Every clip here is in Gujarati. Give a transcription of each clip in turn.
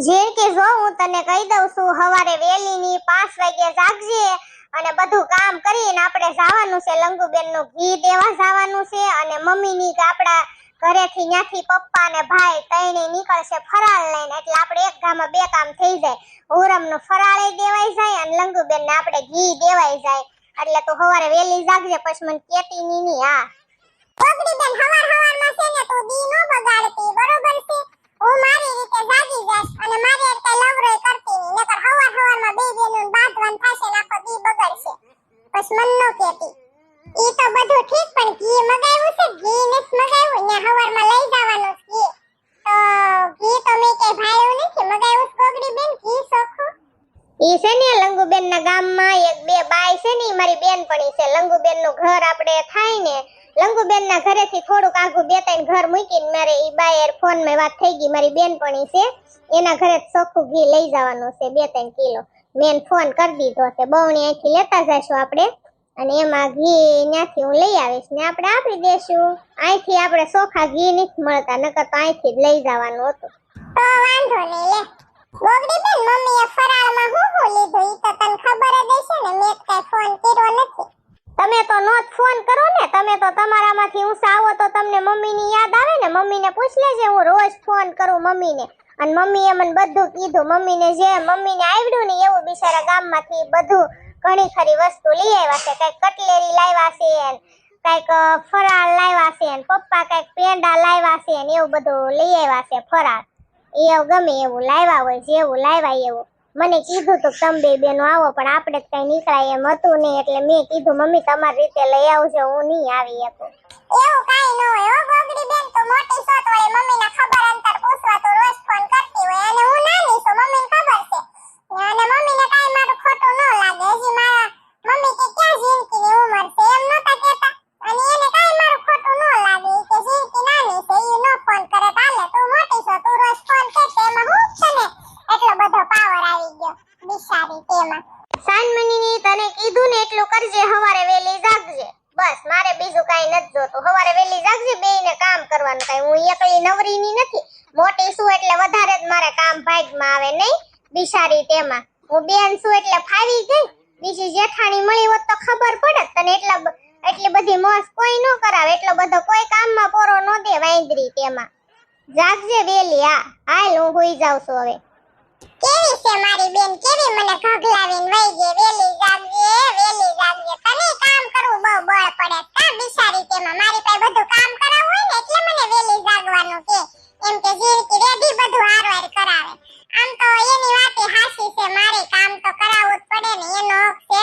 જેમ કે જો હું તને કહી દઉં છું સવારે વેલી ની પાંચ વાગે જાગજે અને બધું કામ કરીને આપણે જવાનું છે લંગુબેનનું ઘી દેવા જવાનું છે અને મમ્મી ની આપણા ઘરેથી ત્યાંથી પપ્પા ને ભાઈ ત્રણે નીકળશે ફરાળ લઈને, એટલે આપણે એક ગામમાં બે કામ થઈ જાય. ઉરમનું ફરાળે દેવાઈ જાય અને લંગુબેન ને આપણે ઘી દેવાઈ જાય. એટલે તું સવારે વેલી જાગજે, પછી મને કેતી ની ની હા ઓગડી બેન હવાર હવારમાં છે ને તું દી નો બગાડતી બરોબર છે હું મારી રીતે જાગી જાશ અને મારી હારે કઈ લવરોય કરતી નહીં નકર હવાર હવારમાં બે બેનું બાંધવાન થશે ને આખો દી બગડશે બસ મન નો કેતી ઈ તો બધું ઠીક, પણ ઘી મગાવ્યું છે, ઘી ને મગાવ્યું, ને હવારમાં લઈ જવાનું છે તો ઘી તો મેં કે ભાયું નથી, મગાવ્યું કોગડી બેન, ઘી સોખું. ઈ છે ને લંગુબેન ના ગામમાં એક બે બાઈ છે ને મારી બેન પણ છે. લંગુબેનનું ઘર આપણે થાય ને લંગુબેન ના ઘરેથી થોડુંક આગું બે ત્રણ ઘર મૂકીને મારે ઈ બાયર ફોનમાં વાત થઈ ગઈ, મારી બેન પણ છે. એના ઘરે ચોખ્ખું ઘી લઈ જવાનું છે, બે ત્રણ કિલો. મેં ફોન કરી દીધો છે બહુણી અહીંથી લેતા જઈશું આપણે. અને એમાં ઘી ત્યાંથી હું લઈ આવીશ. ને આપણે આપી દેશું. અહીંથી આપણે ચોખા ઘી નથી મળતા, નકર તો અહીંથી જ લઈ જવાનું હતું. વાંધો નહીં ગોગડી બેન મમ્મીએ ફરાળમાં હું હું લીધું ઈ તો તને ખબર જ હશે ને મેં કઈ ફોન કર્યો નથી તમે તો નો જ ફોન કરો ને તમે તો તમારામાંથી ઊંચા આવો તો તમને મમ્મીની યાદ આવે ને મમ્મીને પૂછ લેજે હું રોજ ફોન કરું મમ્મીને. અને મમ્મીએ મને બધું કીધું. મમ્મીને જે મમ્મીને આવડ્યું ને એવું બિચારા ગામમાંથી બધું ઘણી ખરી વસ્તુ લઈ આવ્યા છે. કંઈક કટલેરી લાવ્યા છે કંઈક ફરાળ લાવ્યા છે પપ્પા કંઈક પેંડા લાવ્યા છે ને એવું બધું લઈ આવ્યા છે ફરાળ. એવું ગમે એવું લાવ્યા હોય, જેવું લાવ્યા એવું. મને કીધું તો તમે બે બેનો આવો, પણ આપણે કઈ નીકળાય એમ હતું નહીં. એટલે મેં કીધું, મમ્મી, તમારી રીતે લઈ આવજો, હું નહીં આવી શકું. એવું કાઈ ન હોય હો, ગોગડી બેન, તો મોટી છો તો મમ્મીને ખબર અંતર પૂછવા તો રોજ ફોન કરતી હોય. અને હું નાની છું, મમ્મીને ખબર છે. અને મમ્મીને કાઈ મારું ખોટું ન લાગે. હજી મારા મમ્મી કે ક્યાં જિંદગીની ઉંમર છે એમ નતા કહેતા અને એને કાઈ મારું ખોટું ન લાગે ઈ કે જિંદગી નાની છે ઈ નો ફોન કરે તો હાલે તું મોટી છો તું રોજ ફોન કરતે એમાં હું તને એટલો બધો પાવર આવી ગયો બિચારી તેમાં સાનમનીની તને કીધું ને એટલું કરજે હવારે વેલી જાગજે બસ મારે બીજું કાઈ નથી જોતું હવારે વેલી જાગજે બેયને કામ કરવાનું કાઈ હું એકલી નવરીની નથી મોટી છું એટલે વધારે જ મારે કામ ભાગમાં આવે નહીં? બિચારી તેમાં. હું બેન છું એટલે ફાવી ગઈ. બીજી જેઠાણી મળી હોત તો ખબર પડે તને એટલા એટલી બધી મોસ કોઈ ન કરાવે. એટલો બધો કોઈ કામમાં પોરો ન દે વાંદરી તેમાં. જાગજે વેલી, આ, હાલ હું હોઈ જાઉં છું હવે. કેવી છે મારી બેન? કેવી મને ઘગલાવીને વઈ ગઈ? વેલી જાગજે વેલી જાગજે. તને કામ કરવું બહુ બળ પડે. કા બિચારી તેમાં? મારી પાસે બધું કામ કરાવવું હોય ને એટલે મને વેલી જાગવાનું કે. એમ કે, જીરકી, રેડી, બધું હારવાર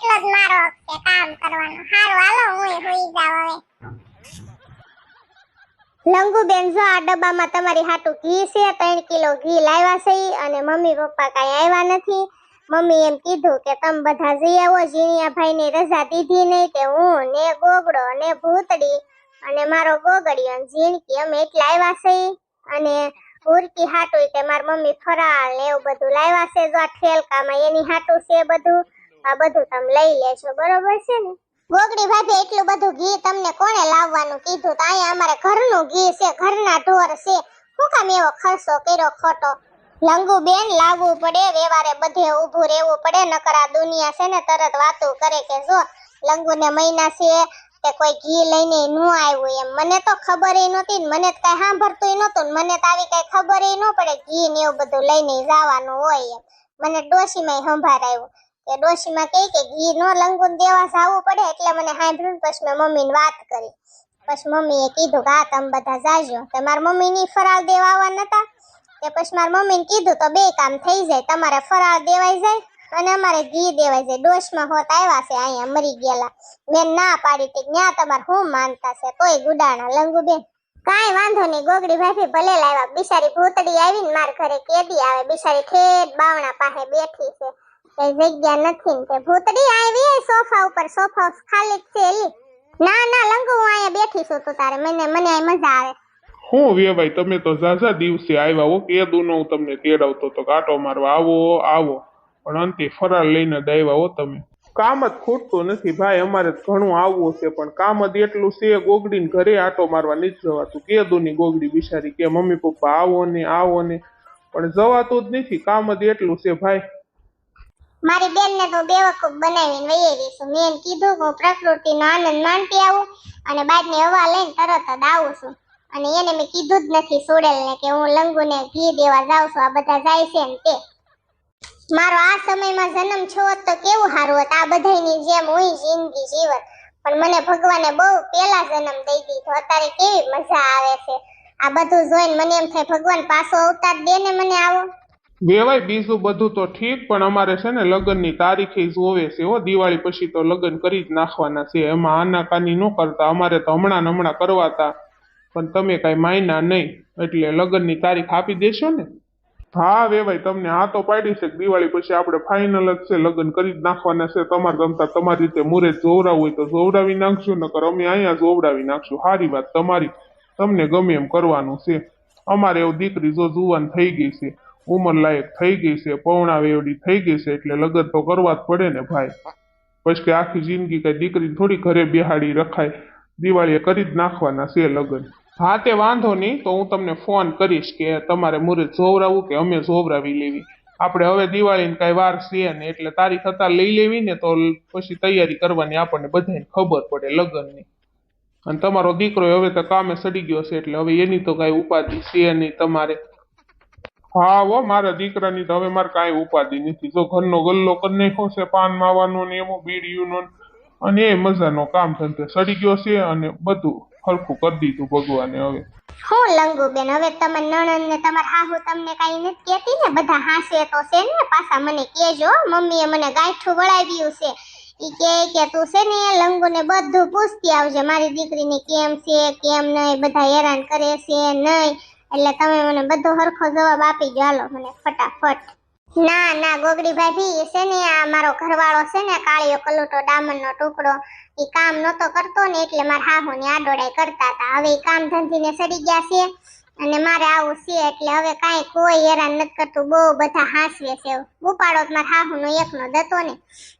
એટલો જ મારો કે કામ કરવાનો. હારું, હાલો, હું હોઈ જાવ હવે. લંગુબેન, જો આ ડબ્બામાં તમારી હાટુ ઘી છે, ત્રણ કિલો ઘી લાવ્યા છે અને મમ્મી પપ્પા કાંઈ આવ્યા નથી. મમ્મી એમ કીધું કે તમે બધા જઈ આવો જીણિયા ભાઈને રજા દીધી નહીં તે હું ને ગોગડો ને ભૂતડી અને મારો ગોગડીયો અને જીણકી અમે એટલા આવ્યા છે અને ઉરકી હાટું તે મારી મમ્મી ફરાળ ને એવું બધું લાવ્યા છે. જો આ ઠેલકામાં એની હાટું છે બધું. આ બધું તમે લઈ લેશો બરોબર છે ને? ગોગડી ભાભી, એટલું બધું ઘી તમને કોણે લાવવાનું કીધું? તો અહીંયા અમારે ઘરનું ઘી છે, ઘરના ઢોર છે. શું કામ એવો ખર્ચો કર્યો ખોટો? લંગુ બેન લાવવું પડે વેવારે બધે ઊભું રહેવું પડે, નકર દુનિયા છે ને તરત વાતો કરે કે જો, લંગુને મહિના છે તે કોઈ ઘી લઈને ન આવ્યું એમ. મને તો ખબર એ નહોતી મને તો કઈ સાંભળતું નહોતું મને તો આવી કઈ ખબર એ ન પડે ઘી ને એવું બધું લઈને જવાનું હોય એમ. મને ડોશીમાં સંભાળાયું કે ડોશીમાં કહી કે ઘી નો લંગુન દેવા જાવું પડે એટલે મને સાંભળ્યું પછી મેં મમ્મીને વાત કરી. પછી મમ્મીએ કીધું કે, હા, તમે બધા જાજો. તો મારા મમ્મીની ફરાળ દેવા આવવા નતા. તે પછી મારા મમ્મીને કીધું તો બે કામ થઈ જાય. તમારે ફરાળ દેવાઈ જાય અને અમારે ઘી દેવાય છે ડોશમાં હોત આવ્યા છે, અહીંયા મરી ગયેલા. મેં ના પાડી હતી ત્યાં તમારે હું માનતા છે? તોય ગુડાણા લંગુબેન કાંઈ વાંધો નહીં, ગોગડી ભાભી ભલે લાવ્યા. બિચારી ભૂતડી આવીને મારા ઘરે કેદી આવે. બિચારી ઠેઠ બાવણા પાસે બેઠી છે. કઈ જગ્યા નથી ને તે ભૂતડી આવી સોફા ઉપર, સોફા ખાલી છે ના ના, લંગુ, હું અહીંયા બેઠી છું તો તારે મને મને અહીં મજા આવે. હું વેવાય તમે તો ઝાઝા દિવસે આવ્યા હો કે દુનો હું તમને તેડાવતો તો કાંટો મારવા આવો આવો. પણ અંતે ફરાર લઈને જ હો તમે. કામ જ ખૂટતું નથી ભાઈ, અમારે ઘણું આવવું છે, પણ કામ જ એટલું છે, ગોગડીને ઘરે આટો મારવા નથી જવાતું. કે દુની ગોગડી બિચારી કે, મમ્મી, પપ્પા, આવો ને આવો ને. પણ જવાતું જ નથી, કામ જ એટલું છે ભાઈ. મારી બેનને તો બેવકૂફ બનાવીને વહી આવી છું. મેં કીધું હું પ્રકૃતિનો આનંદ માણતી આવું અને બાદની હવા લઈને તરત જ આવું છું. અને એને મેં કીધું જ નથી સુડેલને કે હું લંગુને ઘી દેવા જાઉં છું. આ બધા જાય છે ને તે મારો આ સમયમાં જન્મ છો તો કેવું સારું હોત? આ બધાની જેમ હું જિંદગી જીવત. પણ મને ભગવાને બહુ પહેલા જન્મ દઈ દીધો. અત્યારે કેવી મજા આવે છે. આ બધું જોઈને મને એમ થાય ભગવાન પાછો અવતાર દે ને મને આવો. વેવાય બીજું બધું તો ઠીક, પણ અમારે છે ને લગ્નની તારીખે જોવે છે હો. દિવાળી પછી તો લગ્ન કરી જ નાખવાના છે. એમાં આનાકાની ન કરતા. અમારે તો હમણાં હમણાં કરવાતા. પણ તમે કાંઈ માયના નહીં. એટલે લગ્નની તારીખ આપી દેશો ને. હા, વેવાય તમને આ તો પાડી છે દિવાળી પછી આપણે ફાઇનલ જ છે. લગ્ન કરી જ નાખવાના છે. તમારે ગમતા તમારી રીતે મુરે જોવરાવું હોય તો જોવડાવી નાખશું, નકર અમે અહીંયા જોવડાવી નાખશું. સારી વાત તમારી. તમને ગમે એમ કરવાનું છે. અમારે એવું દીકરી જો જુવાન થઈ ગઈ છે. ઉંમર લાયક થઈ ગઈ છે પૌણા વેવડી થઈ ગઈ છે, એટલે લગ્ન તો કરવા જ પડે ને ભાઈ. પછી કે આખી જિંદગી કઈ દીકરી થોડી ઘરે બિહાડી રખાય. દિવાળીએ કરી જ નાખવાના છે લગ્ન. હા તે વાંધો નહીં, તો હું તમને ફોન કરીશ કે તમારે મુહૂર્ત જોવરાવું કે અમે જોવરાવી લેવી. આપણે હવે દિવાળીની કાંઈ વાર છે ને, એટલે તારીખ હતા લઈ લેવી ને, તો પછી તૈયારી કરવાની આપણને બધાને ખબર પડે લગ્નની. અને તમારો દીકરો હવે તો કામે સડી ગયો છે, એટલે હવે એની તો કાંઈ ઉપાધિ છે નહીં તમારે. હા, હો, મારા દીકરાની તો હવે મારે કાંઈ ઉપાધિ નથી. તો ઘરનો ગલ્લો કરી નાખ્યો છે, પાન, માવાનો ને એવો બીડીયુંનો અને એ મજાનો કામ ધંધે સડી ગયો છે અને બધું હરખું કરી દીધું ભગવાને હવે. હું લંગુ બેન હવે તમે નણંદ ને તમારા હાહુ તમને કઈ નથી કહેતી ને? બધા હાસે તો છે ને, પાછા મને કહેજો મમ્મીએ મને ગાંઠું વળાવ્યું છે. ઈ કે કે તું છે ને લંગુ ને બધું પૂછતી આવજે. મારી દીકરીને કેમ છે, કેમ નહીં, બધા હેરાન કરે છે, નહીં. એટલે તમે મને બધો હરખો જવાબ આપી હાલો, મને ફટાફટ. ના ના ગોગડી ભાભી છે ને, આ મારો ઘરવાળો છે ને, કાળિયો કલુટો ડામરનો ટુકડો એ કામ નતો કરતો ને, એટલે મારા હાહુ ની આડોડાઈ કરતા હતા. હવે કામ ધંધીને સડી ગયા છે. અને મારે આવું છે એટલે હવે કાંઈ કોઈ હેરાન નથી કરતું. બહુ બધા હાંસવે છે. ઉપાડો મારા હાહુ નો એકનો દતો ને.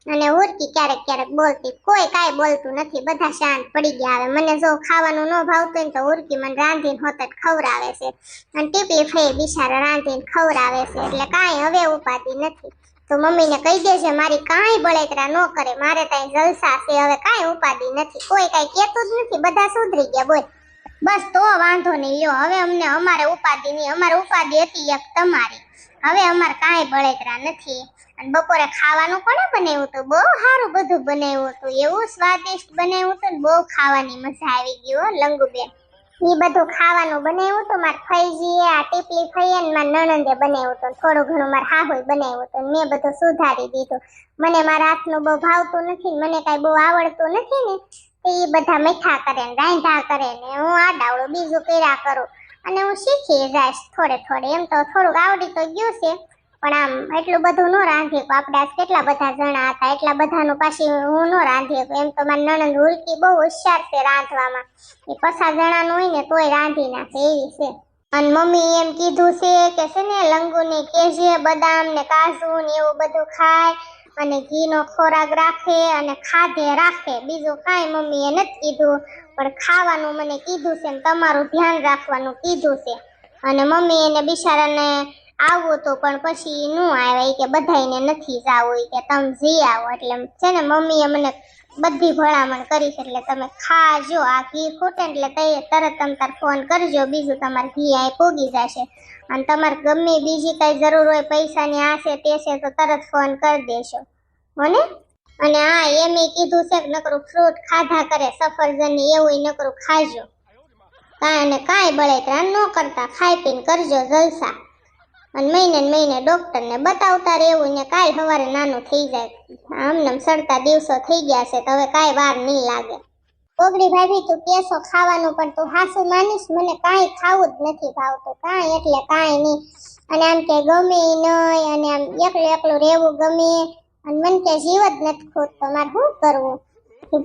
અને ઉરકી ક્યારેક ક્યારેક બોલતી. કોઈ કાંઈ બોલતું નથી. બધા શાંત પડી ગયા હવે. મને જો ખાવાનું ન ભાવતું ને તો ઉરકી મને રાંધીને હોત જ ખવડાવે છે. અને ટીપી ફઈ બિચારા રાંધીને ખવડાવે છે. એટલે કાંઈ હવે ઉપાધી નથી. તો મમ્મીને કહી દેજે, મારી કાંઈ બળેતરા ન કરે. મારે ત્યાં જલસા છે. હવે કાંઈ ઉપાધિ નથી. કોઈ કાંઈ કહેતું જ નથી. બધા સુધરી ગયા બોલ. બસ તો વાંધો નહીં, લ્યો. હવે અમને અમારે ઉપાધિ અમારે ઉપાધિ હતી એક તમારી. હવે અમારે કાંઈ બળેતરા નથી. અને બપોરે ખાવાનું કોને બનાવ્યું હતું? બહુ સારું બધું બનાવ્યું હતું. એવું સ્વાદિષ્ટ બનાવ્યું હતું ને બહુ ખાવાની મજા આવી ગઈ હો, લંગુબેન. એ બધું ખાવાનું બનાવ્યું હતું. મારા ફૈજીએ આ ટીપલી ફઈએ ને મારા નણંદે બનાવ્યું હતું. થોડું ઘણું મારા હાહુએ બનાવ્યું હતું. મેં બધું સુધારી દીધું. મને મારા હાથનું બહુ ભાવતું નથી મને કાંઈ બહુ આવડતું નથી ને. તો એ બધા મીઠા કરે ને રાંધા કરે ને હું આડાવડું બીજું કર્યા કરું. અને હું શીખી જઈશ થોડે થોડે. એમ તો થોડુંક આવડી તો ગયું છે, પણ આમ એટલું બધું ન રાંધી આપણે કેટલા બધા જણા હતા, એટલા બધાનું પાછી હું ન રાંધી એમ તો મારી નણંદ ઉલકી બહુ હોશિયાર છે રાંધવામાં. એ પચાસ જણાનું હોય ને તોય રાંધી નાખે એવી છે. અને મમ્મી એમ કીધું છે કે છે ને લંગુને કેજે બદામ ને કાજુ ને એવું બધું ખાય. અને ઘીનો ખોરાક રાખે અને ખાધે રાખે. બીજું કાંઈ મમ્મીએ નથી કીધું, પણ ખાવાનું મને કીધું છે ને તમારું ધ્યાન રાખવાનું કીધું છે. અને મમ્મી એને બિચારાને આવવું તો પણ પછી નું આવે કે બધાયને નથી જાવું કે તમે જઈ આવો એટલે છે ને મમ્મીએ મને બધી ભલામણ કરી છે એટલે તમે ખાજો આ ઘી ખૂટે એટલે તરત તમે તાર ફોન કરજો, બીજું તમારે ઘી આ પોગી જશે. અને તમારે ગમે બીજી કઈ જરૂર હોય, પૈસાની આ છે તે છે તો તરત ફોન કરી દેશો હોને? અને હા, એમ કીધું છે કે નકરું ફ્રૂટ ખાધા કરે સફરજન ને એવું નકરું ખાજો. કાંઈ અને કાંઈ બળેતરા ન કરતા, ખાઈ પીને કરજો જલસા. અને મહિને મહિને ડૉક્ટરને બતાવતા રહેવું ને કાલ સવારે નાનું થઈ જાય. આમને આમ સડતા દિવસો થઈ ગયા છે તો હવે કાંઈ વાર નહીં લાગે. ઓગળી ભાભી, તું કેસો ખાવાનું પણ તું હાસુ માનીશ? મને કાંઈ ખાવું જ નથી ભાવતું. કાંઈ એટલે કાંઈ નહીં. અને આમ કે ગમે નહીં અને આમ એકલું એકલું રહેવું ગમે. અને મને કે જીવ જ નથી ખૂટતો. મારે શું કરવું?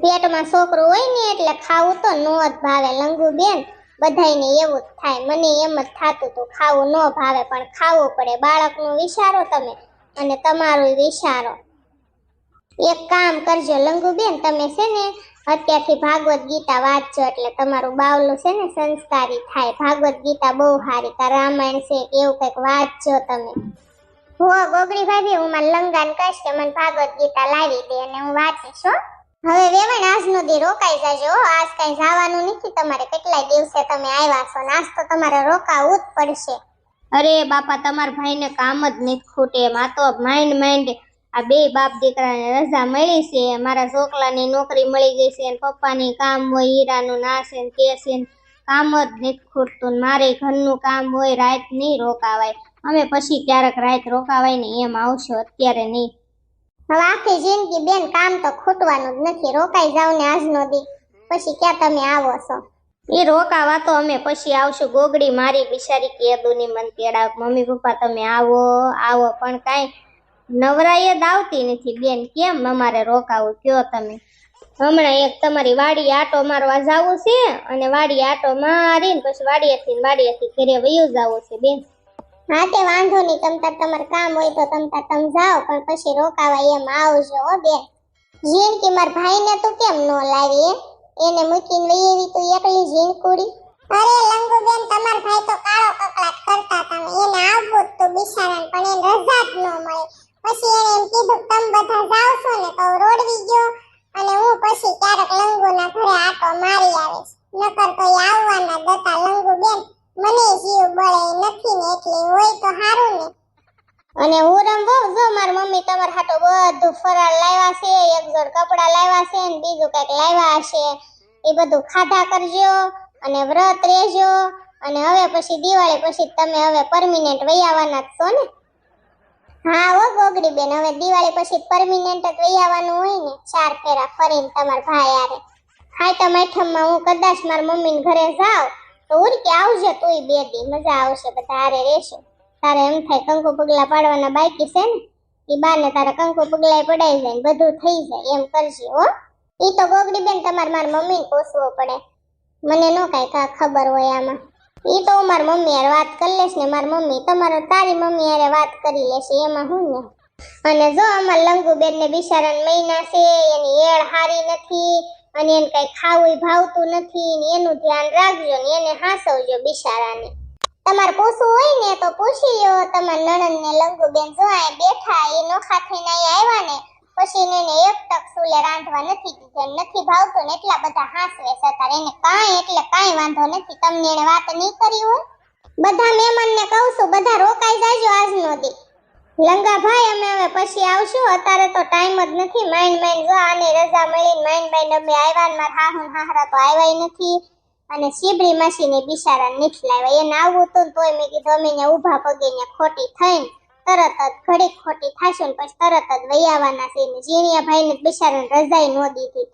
પેટમાં છોકરું હોય ને એટલે ખાવું તો નો જ ભાવે. લંગુ બેન બધાયને એવું જ થાય. મને એમ જ થાતું હતું, ખાવું ન ભાવે, પણ ખાવું પડે. બાળકનું વિચારો તમે અને તમારું વિચારો. એક કામ કરજો, લંગુબેન, તમે છે ને અત્યારથી ભાગવત ગીતા વાંચજો, એટલે તમારું બાવલું છે ને સંસ્કારી થાય. ભાગવત ગીતા બહુ સારી, કા રામાયણ છે એવું કંઈક વાંચજો તમે. હો ગોગડી ભાભી હું મારા લંગાન કહીશ કે મને ભાગવત ગીતા લાવી દે અને હું વાંચીશ, હો. હવે વેવણ આજનો દી રોકાઈ જજો. આજ કઈ જવાનું નથી. તમારે કેટલા દિવસે તમે આવ્યા છો ને આજ તો તમારે રોકાવું જ પડશે. અરે બાપા, તમારા ભાઈને કામ જ નથી ખૂટે. આ તો માઇન્ડ માઇન્ડ આ બે બાપ દીકરાને રજા મળી છે. મારા છોકરાની નોકરી મળી ગઈ છે અને પપ્પાની કામ હોય, હીરાનું ના છે ને તે છે ને કામ જ નથી ખૂટતું ને મારે ઘરનું કામ હોય રાત નહીં રોકાવાય. અમે પછી ક્યારેક રાત રોકાવાય ને એમ આવશો. અત્યારે નહીં. હવે આખી જિંદગી બેન કામ તો ખૂટવાનું જ નથી. રોકાઈ જાવ ને આજનો દી. પછી ક્યાં તમે આવો છો? એ રોકાવા તો અમે પછી આવશું. ગોગડી મારી બિચારી કેદુની મન તેડા મમ્મી પપ્પા તમે આવો આવો. પણ કાંઈ નવરાય જ આવતી નથી બેન. કેમ અમારે રોકાવું? કયો તમે? હમણાં એક તમારી વાડી આટો મારવા જાવું છે અને વાડી આટો મારીને પછી વાડીએથી વાડીએથી ઘરે વયું જાવું છે બેન. હા, તે વાંધો નહીં. તમતા કામ હોય તો તમ જાઓ, પણ પછી રોકાવા એમ આવજો હો બેન. જીણકી માર ભાઈને તું કેમ નો લાવી એને મૂકીને લઈ આવી તું એકલી ઝીણકુડી અરે લંગુ બેન, તમાર ભાઈ તો કાળો કકળાટ કરતા તમે એને આવવું તું બિચારાને પણ એને રજા જ ન મળે. પછી એને એમ કીધું તમે બધા જાવ છો ને તો રોડવી ગયો અને હું પછી ક્યારેક લંગુના ઘરે આટો મારી આવીશ. નકર તો આવવાના દતા લંગુ બેન. મને જીવ બળે નથી ને એટલે હોય તો સારું ને. અને હું રમવો જો માર મમ્મી તમાર હાટો બધું ફરાળ લાવ્યા છે એક જોડ કપડા લાવ્યા છે ને બીજું કંઈક લાવ્યા હશે એ બધું ખાધા કરજો અને વ્રત રહેજો. અને હવે પછી દિવાળી પછી તમે હવે પરમિનેન્ટ વહી આવવાના જ છો ને? હા ઓ ગોગડી બેન હવે દિવાળી પછી પરમિનન્ટ જ વહી આવવાનું હોય ને. ચાર ફેરા ફરીને તમાર ભાઈ આરે હાય તો માં હું કદાચ મારા મમ્મીને ઘરે જાઉં. તો ઉડકી આવજે તોય બે દી, મજા આવશે, બધા રહેશું. તારે એમ થાય કંકુ પગલા પાડવાના બાકી છે ને, ઈ બાને તારે કંકુ પગલા પડાઈ જાય બધું થઈ જાય, એમ કરજે, હો. ઈ તો ગોગડી બેન તમારે મારા મમ્મીને પોસવો પડે. મને નો કાંઈ કા ખબર હોય આમાં. ઈ તો હું મમ્મી યાર વાત કરી લેશ ને, મારી મમ્મી તમારો તારી મમ્મી યારે વાત કરી લેશે, એમાં હું ને. અને જો અમાર લંગુબેન ને બિચારાને મહિના છે, એની એળ હારી નથી અને એને કઈ ખાવું ભાવતું નથી ને એનું ધ્યાન રાખજો ને એને હાસવજો બિચારાને. તમારે પૂછવું હોય ને તો પૂછી લ્યો. તમારા નણંદ ને લંગુબેન જો આ બેઠા એ નોખા થઈને અહીં આવ્યા ને, પછી એને એક ટક સુલે રાંધવા નથી દીધો નથી ભાવતું ને એટલા બધા હાંસવે છે એને કાંઈ એટલે કાંઈ વાંધો નથી. તમને એને વાત નહીં કરી હોય? બધા મહેમાનને કહું છું, બધા રોકાઈ જાજો આજનો દી. લંગા ભાઈ, અમે હવે પછી આવશું. અત્યારે તો ટાઈમ જ નથી. માઇન્ડ માઇન્ડ જો આની રજા મળીને માઇન્ડ માઇન્ડ અમે આવ્યા ને મારા હાહુ હાહરા તો આવ્યા નથી. અને શીબડી માસીને બિચારા નથી લાવ્યા એને આવવું હતું તોય મેં કીધું, અમે ને ઊભા પગે ને ખોટી થઈને તરત જ ઘડીક ખોટી થશે ને પછી તરત જ વૈયાવાના છે ને ઝીણિયા ભાઈને બિચારાને રજાઈ ન દીધી.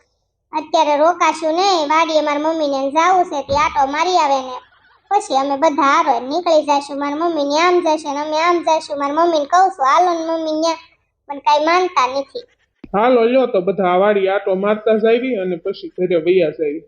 અત્યારે રોકાશું નહીં. વાડીએ મારા મમ્મીને જાવું છે તે આટો મારી આવે ને. પછી અમે બધા હારો નીકળી જશું. મારી મમ્મી ને આમ જશે ને અમે આમ જઈશું મારી મમ્મીને કહું છું, હાલો ને મમ્મી ન્યા. પણ કાંઈ માનતા નથી. હાલો, લ્યો તો બધા વાડી આટો મારતા જાવી અને પછી ઘરે વૈયા જાવી